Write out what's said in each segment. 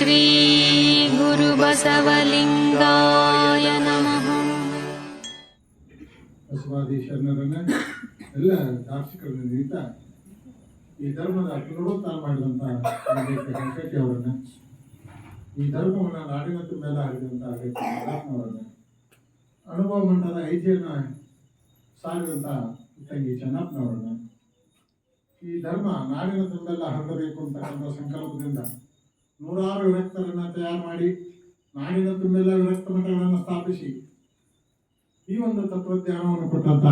ಶ್ರೀ ಗುರುಬಸವಲಿಂಗಾಯ ನಮಃ. ಬಸವಾದೀಶರನ್ನ ಎಲ್ಲ ದಾರ್ಶಿಕರನ್ನ ನಿಮಿತ್ತ ಈ ಧರ್ಮದ ಪುನರುತ್ಥಾನ ಮಾಡಿದಂಥ ಅವರನ್ನ, ಈ ಧರ್ಮವನ್ನು ನಾಡಿನ ಮೇಲೆ ಆಡಿದಂತ ಅವರನ್ನ, ಅನುಭವ ಮಂಡಲ ಐತಿಯನ್ನ ಸಾರಿದಂಥ ತಂಗಿ ಚೆನ್ನಪ್ಪನವರನ್ನ ಈ ಧರ್ಮ ನಾಡಿನ ತುಂಬೆಲ್ಲ ಹರಡಬೇಕು ಅಂತಕ್ಕಂಥ ಸಂಕಲ್ಪದಿಂದ ನೂರಾರು ವಿರಕ್ತರನ್ನ ತಯಾರು ಮಾಡಿ ನಾಡಿನ ತುಂಬೆಲ್ಲ ವಿರಕ್ತ ಮಠಗಳನ್ನು ಸ್ಥಾಪಿಸಿ ಈ ಒಂದು ತತ್ವಜ್ಞಾನವನ್ನು ಕೊಟ್ಟಂತ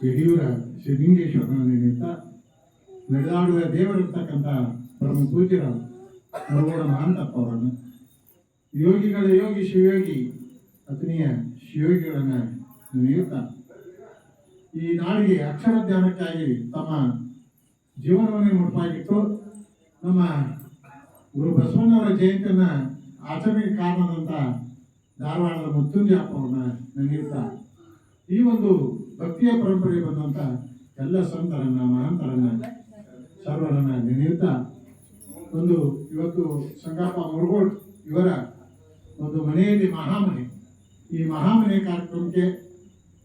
ಯಡಿಯೂರ ಸಿದ್ಧಲಿಂಗೇಶ್ವರನ ನಿಮಿತ್ತ ನಡೆದಾಡುವ ದೇವರಿರ್ತಕ್ಕಂಥ ಪರಮ ಪೂಜ್ಯರ ಮಹಾಂತಪ್ಪ ಅವರನ್ನು, ಯೋಗಿಗಳ ಯೋಗಿ ಶಿವಯೋಗಿ ಅತನಿಯ ಶಿವಯೋಗಿಗಳನ್ನ ನೆನೆಯುತ್ತಾ ಈ ನಾಡಿಗೆ ಅಕ್ಷರ ಧ್ಯಾನಕ್ಕಾಗಿ ತಮ್ಮ ಜೀವನವನ್ನೇ ಮುಡುಪಾಗಿಟ್ಟು ನಮ್ಮ ಗುರು ಬಸವಣ್ಣವರ ಜಯಂತಿಯನ್ನ ಆಚರಣೆಗೆ ಕಾರಣದಂತ ಧಾರವಾಡದ ಮುತ್ತುಂಜಪ್ಪ ಹಬ್ಬವನ್ನ ನೆನೆಯುತ್ತಾ ಈ ಒಂದು ಭಕ್ತಿಯ ಪರಂಪರೆ ಬಂದಂತ ಎಲ್ಲ ಸಂತರನ್ನ, ಮಹಂತರನ್ನ, ಸರ್ವರನ್ನ ನೆನೆಯುತ್ತಾ ಒಂದು ಇವತ್ತು ಸಂಗಪ್ಪ ಮುರುಗೋಡ್ ಇವರ ಒಂದು ಮನೆಯಲ್ಲಿ ಮಹಾಮನೆ. ಈ ಮಹಾಮನೆ ಕಾರ್ಯಕ್ರಮಕ್ಕೆ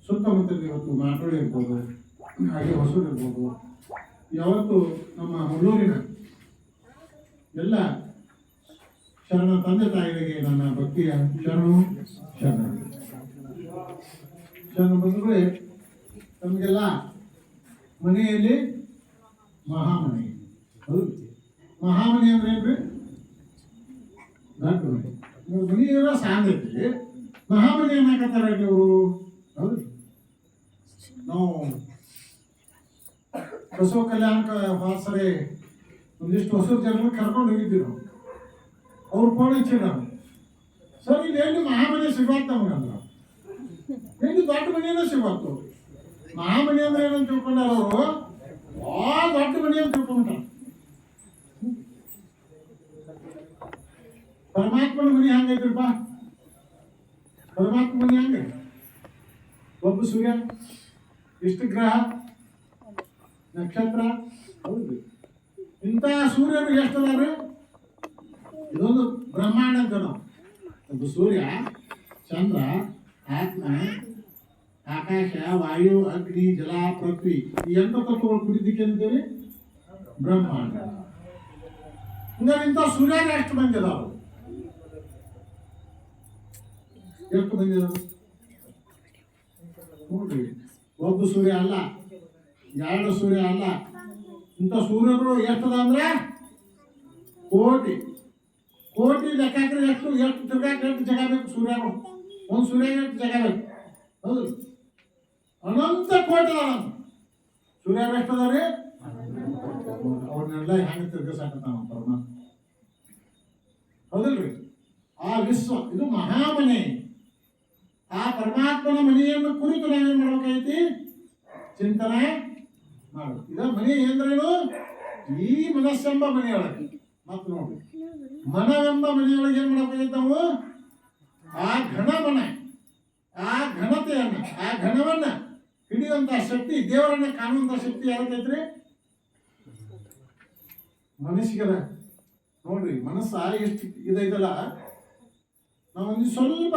ಸುತ್ತಮುತ್ತಲು ಇವತ್ತು ಮಾಟೋಳಿ ಇರ್ಬೋದು, ಹಾಗೆ ಹೊಸೂರು ಇರ್ಬೋದು. ಯಾವತ್ತು ನಮ್ಮ ಮುಳ್ಳೂರಿನ ಎಲ್ಲ ಶರಣ ತಂದೆ ತಾಯಿಗಳಿಗೆ ನನ್ನ ಭಕ್ತಿಯ ಶರಣು, ಶರಣ. ಶರಣ ಬಂಧುಗಳೇ ನಮಗೆಲ್ಲ ಮನೆಯಲ್ಲಿ ಮಹಾಮನೆ. ಹೌದು. ಮಹಾಮನೆ ಅಂದ್ರೆ ಏನ್ರಿ? ದೊಡ್ಡ ಮನೆ. ನೀವು ಮನೆ ಇರೋ ಸಾಂದೈತಿ ಮಹಾಮನೆ ಏನಾಕತ್ತಾರ ಇವರು ಹೌದು. ನಾವು ಬಸವ ಕಲ್ಯಾಣ ವಾಸರೆ ಒಂದಿಷ್ಟು ಹೊಸ ಜನರು ಕರ್ಕೊಂಡು ಹೋಗಿದ್ವಿ ನಾವು ಅವ್ರು ಫೋನ್ ಹಚ್ಚಿ ನಾವು ಸರ್ ಇದೇನು ಮಹಾಮನೆ ಸಿಗತ್ತ ನಮಗಂದ್ರ ಹೆಂಗೆ ದೊಡ್ಡ ಮನೆಯೇ ಸಿಗತ್ತು ಮಹಾಮನೆ ಅಂದ್ರೆ ಏನಂತ ತಿಳ್ಕೊಂಡಾರ ಅವರು? ಆ ದೊಡ್ಡ ಮನೆ ಅಂತ ತಿಳ್ಕೊಂಡ್ಬಿಟ್ಟಾರ ಪರಮಾತ್ಮನ ಮನೆ ಹಂಗೈತ್ರಪ್ಪ ಪರಮಾತ್ಮ ಮನೆ ಹಂಗೆ ಒಬ್ಬ ಸೂರ್ಯ, ಇಷ್ಟು ಗ್ರಹ, ನಕ್ಷತ್ರ, ಹೌದು. ಇಂಥ ಸೂರ್ಯರು ಎಷ್ಟು ಅದಾವ್ರಿ ಇದೊಂದು ಬ್ರಹ್ಮಾಂಡ ಅಂತ ನಾವು. ಸೂರ್ಯ, ಚಂದ್ರ, ಆತ್ಮ, ಆಕಾಶ, ವಾಯು, ಅಗ್ನಿ, ಜಲ, ಪೃಥ್ವಿ ಈ ಎಂಟು ತತ್ವಗಳು ಕುಡಿದಿಕ್ಕೆ ಅಂತೇಳಿ ಬ್ರಹ್ಮಾಂಡ. ಹಂಗಾರೆ ಇಂಥ ಸೂರ್ಯ ಎಷ್ಟು ಮಂದಿ ಅದಾವ ಎಷ್ಟು ಮಂದಿ ಅದಾವ ನೋಡ್ರಿ ಒಬ್ಬ ಸೂರ್ಯ ಅಲ್ಲ, ಎರಡು ಸೂರ್ಯ ಅಲ್ಲ ಇಂಥ ಸೂರ್ಯಗಳು ಎಷ್ಟದ ಅಂದ್ರೆ? ಕೋಟಿ. ಕೋಟಿ ಲೆಕ್ಕಾಕ್ರೆ ಎಷ್ಟು? ಎಷ್ಟು ತಿರ್ಗಾಕ ಎಷ್ಟು ಜಾಗ ಬೇಕು ಸೂರ್ಯಗಳು ಒಂದು ಸೂರ್ಯ ಎಷ್ಟು ಜಾಗ ಬೇಕು? ಹೌದು. ಅನಂತ ಕೋಟಿ ಅದಾವ. ಸೂರ್ಯ ಎಷ್ಟು ರೀ? ಅವ್ರನ್ನೆಲ್ಲ ಹೆಂಗೆ ತಿರ್ಗಿಸಾಕತ್ತಾವ ಪರಮಾತ್ಮ ಹೌದಲ್ರಿ? ಆ ವಿಶ್ವ, ಇದು ಮಹಾಮನೆ. ಆ ಪರಮಾತ್ಮನ ಮನೆಯನ್ನು ಕುರಿತು ನಾವೇನು ಮಾಡ್ಬೇಕಾಗೈತಿ? ಚಿಂತನೆ ಮಾಡು ಇದ ಮನೆ ಏನ್ರೇನು? ಈ ಮನಸ್ಸೆಂಬ ಮನೆಯೊಳಗೆ. ಮತ್ತೆ ನೋಡಿ. ಮನವೆಂಬ ಮನೆಯೊಳಗೆ ಏನ್ ಮಾಡ್ಬೇಕಾಗೈತಿ ನಾವು ಆ ಘನ ಮನೆ ಆ ಘನತೆಯನ್ನ, ಆ ಘನವನ್ನ ಹಿಡಿಯುವಂತ ಶಕ್ತಿ, ದೇವರನ್ನ ಕಾಣುವಂತ ಶಕ್ತಿ ಯಾರಕ್ಕೈತ್ರಿ? ಮನಸ್ಸಿಗದ ನೋಡ್ರಿ, ಮನಸ್ಸ ಎಷ್ಟು ಇದೈತಲ್ಲ? ನಾವೊಂದು ಸ್ವಲ್ಪ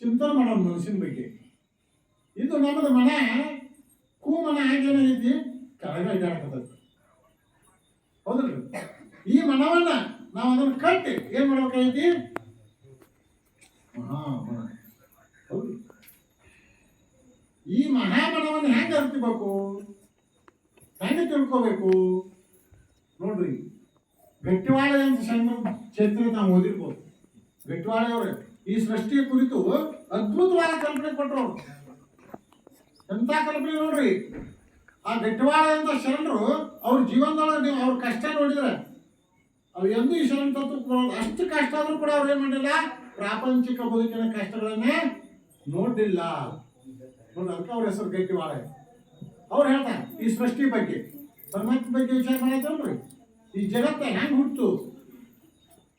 ಚಿಂತನೆ ಮಾಡೋಣ ಮನಸ್ಸಿನ ಬಗ್ಗೆ. ಇದು ನಮ್ಮದು ಮನೆ. ಕೂಮನ ಆಗೇನೈತಿ ಈ ಮನವನ್ನ ನಾವು ಅದನ್ನು ಕಟ್ಟಿ ಏನ್ ಮಾಡ್ಬೇಕಾಗೈತಿ ಹೌದು ಈ ಮಹಾಮನವನ್ನು ಹೆಂಗ ಅರ್ತಿಬೇಕು? ಹೆಂಗೆ ತಿಳ್ಕೋಬೇಕು? ನೋಡ್ರಿ ಗಟ್ಟಿವಾಳ ಅಂತ ಸಣ್ಣ ಕ್ಷೇತ್ರ ನಾವು ಓದಿರ್ಬೋದು. ಗಟ್ಟಿವಾಳ ಅವ್ರೆ ಈ ಸೃಷ್ಟಿಯ ಕುರಿತು ಅದ್ಭುತವಾದ ಕಲ್ಪನೆ ಕೊಟ್ಟರು. ಎಂತ ಕಲ್ಪನೆ ನೋಡ್ರಿ? ಆ ಗಟ್ಟಿವಾಳ ಅಂತ ಶರಣರು ಅವ್ರ ಜೀವನದೊಳಗೆ ನೀವು ಅವ್ರ ಕಷ್ಟ ನೋಡಿದ್ರೆ ಅವ್ರು ಎಂದೂ ಈ ಶರಣ ತತ್ವ ಅಷ್ಟು ಕಷ್ಟ ಆದರೂ ಕೂಡ ಅವ್ರು ಏನು ಮಾಡಿಲ್ಲ ಪ್ರಾಪಂಚಿಕ ಬದುಕಿನ ಕಷ್ಟಗಳನ್ನೇ ನೋಡಿಲ್ಲ ನೋಡಿ ಅದಕ್ಕೆ ಅವ್ರ ಹೆಸರು ಗಟ್ಟಿವಾಳ. ಅವ್ರು ಹೇಳ್ತಾರೆ, ಈ ಸೃಷ್ಟಿ ಬಗ್ಗೆ. ಪರಮಾತ್ಮ ಬಗ್ಗೆ ವಿಚಾರ ಮಾಡತ್ತಲ್ರಿ ಈ ಜಗತ್ತ ಹೆಂಗೆ ಹುಟ್ಟು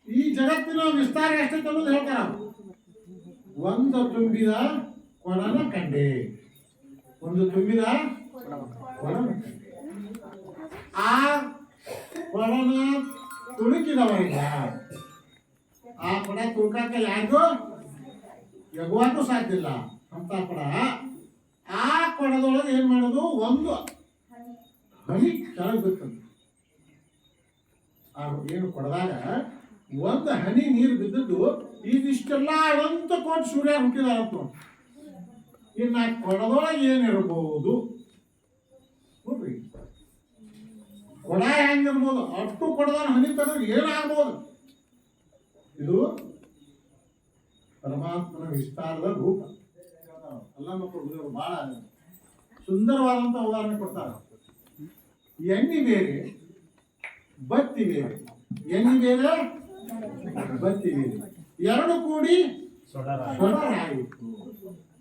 ಈ ಜಗತ್ತಿನ ವಿಸ್ತಾರ ಎಷ್ಟೈತೆ ಅನ್ನೋದು ಹೇಳ್ತಾರ ಒಂದು ತುಂಬಿದ ಕೊಳನ ಕಂಡೆ. ಒಂದು ತುಂಬಿದ ಆ ಕೊಡನ ತುಳುಕಿದವರಿಲ್ಲ ಆ ಕೊಡ ತುಳ್ಕಾಕ ಯಾರಿಗೂ ಸಾಧ್ಯ ಇಲ್ಲ. ಅಂತ ಕೊಡ ಆ ಕೊಡದೊಳಗೆ ಏನು ಮಾಡೋದು? ಒಂದು ಹನಿ ಕೆಳಗೆ ಬಿರ್ತದೆ ಆ ಏನು ಕೊಡದಾಗ ಒಂದು ಹನಿ ನೀರು ಬಿದ್ದದ್ದು ಇದಿಷ್ಟೆಲ್ಲ ಅನಂತ ಕೋಟಿ ಸೂರ್ಯ ಹುಟ್ಟಿದಾರಂತ ನೋಡಿ. ಇನ್ನು ಕೊಡದೊಳಗೆ ಏನಿರಬಹುದು ನೋಡ್ರಿ ಕೊಡ ಹೆಂಗಿರ್ಬೋದು? ಅಷ್ಟು ಕೊಡದಾನ ಹನಿ ತೆಗೆದ್ರೆ ಏನಾಗ್ಬೋದು? ಇದು ಪರಮಾತ್ಮನ ವಿಸ್ತಾರದ ರೂಪ. ಎಲ್ಲ ಮಕ್ಕಳು ಬಹಳ ಸುಂದರವಾದಂತ ಉದಾಹರಣೆ ಕೊಡ್ತಾರೆ. ಎಣ್ಣೆ ಬೇರೆ, ಬತ್ತಿ ಬೇರೆ. ಎಣ್ಣೆ ಬೇರೆ, ಬತ್ತಿ ಬೇರೆ. ಎರಡು ಕೂಡಿ ಸೊಡರ ಆಯಿತು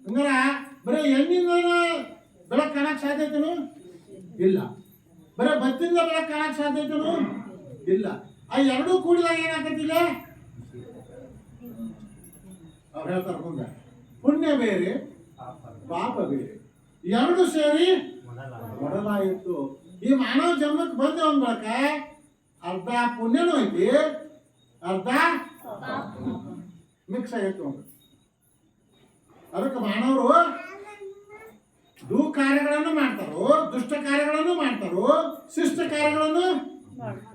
ಹಂಗಾರ ಬರೀ ಎಣ್ಣಿಂದ ಬೆಳಕ್ ಕಾಣಕ್ ಸಾಧ್ಯತೆ ಇಲ್ಲ. ಬರೀ ಬತ್ತಿಂದ ಬೆಳಕು ಆಗ ಸಾಧ್ಯತೆನು ಇಲ್ಲ. ಆ ಎರಡೂ ಕೂಡಿದಾಗ ಏನಾಗತ್ತಿಲ್ಲ ಅವ್ರು ಹೇಳ್ತಾರೆ ಮುಂದೆ. ಪುಣ್ಯ ಬೇರೆ ಪಾಪ ಬೇರೆ. ಎರಡು ಸೇರಿ ಮೊದಲಾಯಿತು ಈ ಮಾನವ ಜನ್ಮಕ್ಕೆ ಬಂದ ಒಂದ್ ಬಳಕ ಅರ್ಧ ಪುಣ್ಯನೂ ಐತಿ ಅರ್ಧ ಮಿಕ್ಸ್ ಆಗೈತಿ ಒಂದು ಅದಕ್ಕೆ ಮಾನವರು ಕಾರ್ಯಗಳನ್ನು ಮಾಡ್ತಾರೋ, ದುಷ್ಟ ಕಾರ್ಯಗಳನ್ನು ಮಾಡ್ತಾರೋ, ಶಿಷ್ಟ ಕಾರ್ಯಗಳನ್ನು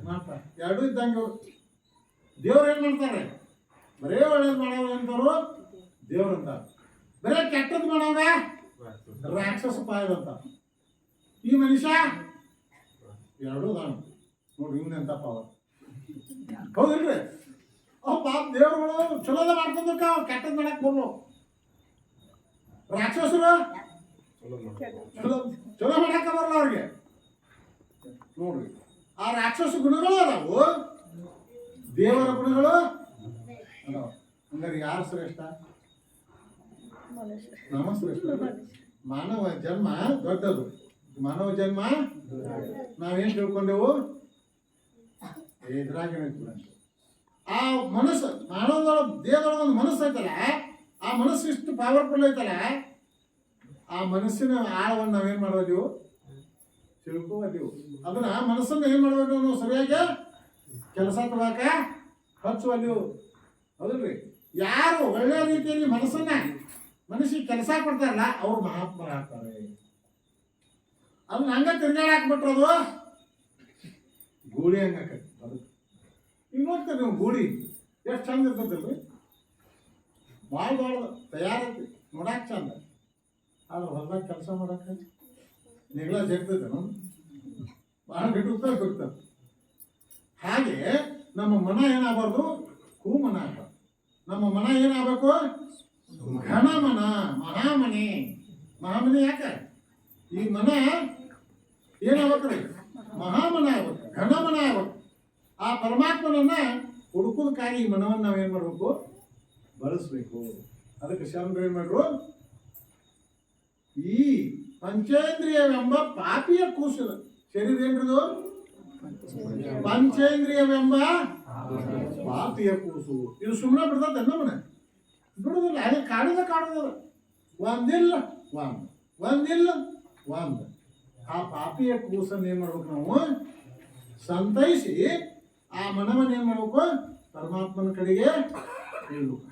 ಮಾಡ್ತಾರೆ. ಎರಡು ಇದ್ದಂಗೆ. ದೇವ್ರು ಏನು ಮಾಡ್ತಾರೆ? ಬರೇ ಒಳ್ಳೇದು ಮಾಡೋರು ಅಂತಾರೋ, ದೇವ್ರು ಅಂತಾರೆ. ಬರೇ ಕೆಟ್ಟದ್ದು ಮಾಡೋದ ರಾಕ್ಷಸ ಪಾಯದ ಅಂತ ಈ ಮನುಷ್ಯ ಎರಡೂ ದಾನ. ನೋಡ್ರಿ ಎಂತ ಪವರ್ ಹೌದಿಲ್ರಿ? ಅವ್ ಪಾಪ ದೇವ್ರುಗಳು ಚಲೋದ ಮಾಡ್ಕೊಂಡ್ಬೇಕ ಕೆಟ್ಟದ್ ಮಾಡಕ್ ಬರ್ಲು. ರಾಕ್ಷಸರು? ಚಲೋ ಮಾಡಾಕ ಬರಲ್ಲ ಅವ್ರಿಗೆ. ನೋಡ್ರಿ. ಆ ರಾಕ್ಷಸ ಗುಣಗಳು ಅದಾವು. ದೇವರ ಗುಣಗಳು. ಅದಾವ ಹಂಗಾರೆ ಯಾರು ಶ್ರೇಷ್ಠ? ನಮ್ಮ ಶ್ರೇಷ್ಠ ಮಾನವ ಜನ್ಮ ದೊಡ್ಡದು. ಮಾನವ ಜನ್ಮ? ನಾವೇನ್ ತಿಳ್ಕೊಂಡೆವು? ಇದ್ರಾಗ ಆ ಮನಸ್ಸು ಮಾನವ ದೇಹದೊಳಗೆ ಒಂದು ಮನಸ್ಸು ಐತಲ್ಲ, ಆ ಮನಸ್ಸು ಇಷ್ಟು ಪವರ್ಫುಲ್ ಐತಲ್ಲ ಆ ಮನಸ್ಸಿನ ಆಳವನ್ನು ನಾವೇನು ಮಾಡೋದೀವು ತಿಳ್ಕೋದೀವು ಅದನ್ನ ಮನಸ್ಸನ್ನ ಏನು ಮಾಡಬೇಕು ನಾವು ಸರಿಯಾಗಿ ಕೆಲಸ ಕೊಡಾಕ ಹಚ್ಚುವಲ್ಲಿವು ಹೌದ್ರಿ ಯಾರು ಒಳ್ಳೆಯ ರೀತಿಯಲ್ಲಿ ಮನಸ್ಸನ್ನ ಮನಸ್ಸಿಗೆ ಕೆಲಸ ಕೊಡ್ತಾರಲ್ಲ, ಅವ್ರು ಮಹಾತ್ಮರಾಗ್ತಾರೆ ಅದನ್ನ ಹಂಗ ತಿರ್ಗಾಡಕ್ ಅದು ಗೂಳಿ ಹಂಗ ಈಗ ನೋಡ್ತೀರಿ ನೀವು ಗೂಳಿ, ಎಷ್ಟು ಚಂದ ಇರ್ತದಲ್ರಿ ಭಾಳ ಭಾಳ ತಯಾರೈತಿ. ನೋಡಕ್ಕೆ ಚಂದ. ಆದ್ರೆ ಹೊಲದಾಗ ಕೆಲಸ ಮಾಡಕ್ಕೆ ನಿಗ್ಲ ಜಗ್ತೈತೇನು ಭಾಳ ಬಿಟ್ಟು ಬಿಡ್ತಾರೆ ಹಾಗೆ ನಮ್ಮ ಮನ ಏನಾಗಬಾರ್ದು? ಕೂಮನ ಆಗಬಾರ್ದು. ನಮ್ಮ ಮನ ಏನಾಗಬೇಕು? ಘನ ಮನ ಮಹಾಮನೆ. ಮಹಾಮನೆ ಯಾಕೆ? ಈ ಮನ ಏನಾಗ್ಬೇಕ್ರಿ? ಮಹಾಮನ ಆಗ್ಬೇಕು ಘನ ಮನ ಆಗ್ಬೇಕು. ಆ ಪರಮಾತ್ಮನನ್ನ ಹುಡುಕೋದಕ್ಕಾಗಿ ಈ ಮನವನ್ನು ನಾವೇನ್ ಮಾಡಬೇಕು? ಬಳಸ್ಬೇಕು. ಅದಕ್ಕೆ ಶರಣರು ಏನು ಮಾಡ್ರು? ಈ ಪಂಚೇಂದ್ರಿಯವೆಂಬ ಪಾಪಿಯ ಕೂಸು ಶರೀರ ಏನ್ರದು? ಪಂಚೇಂದ್ರಿಯವೆಂಬ ಪಾಪಿಯ ಕೂಸು. ಇದು ಸುಮ್ಮನೆ ಬಿಡ್ತದೆ ನಮ್ಮನೆ ಬಿಡುದಿಲ್ಲ ಹಾಗೆ ಕಾಡದ ಕಾಡದ ಒಂದಿಲ್ಲ, ಒಂದು. ಒಂದಿಲ್ಲ, ಒಂದು. ಆ ಪಾಪಿಯ ಕೂಸನ್ನ ಏನು ಮಾಡ್ಬೇಕು ನಾವು? ಸಂತೈಸಿ ಆ ಮನವನ್ನ ಏನು ಮಾಡ್ಬೇಕು? ಪರಮಾತ್ಮನ ಕಡೆಗೆ ಇಳ್ಬೇಕು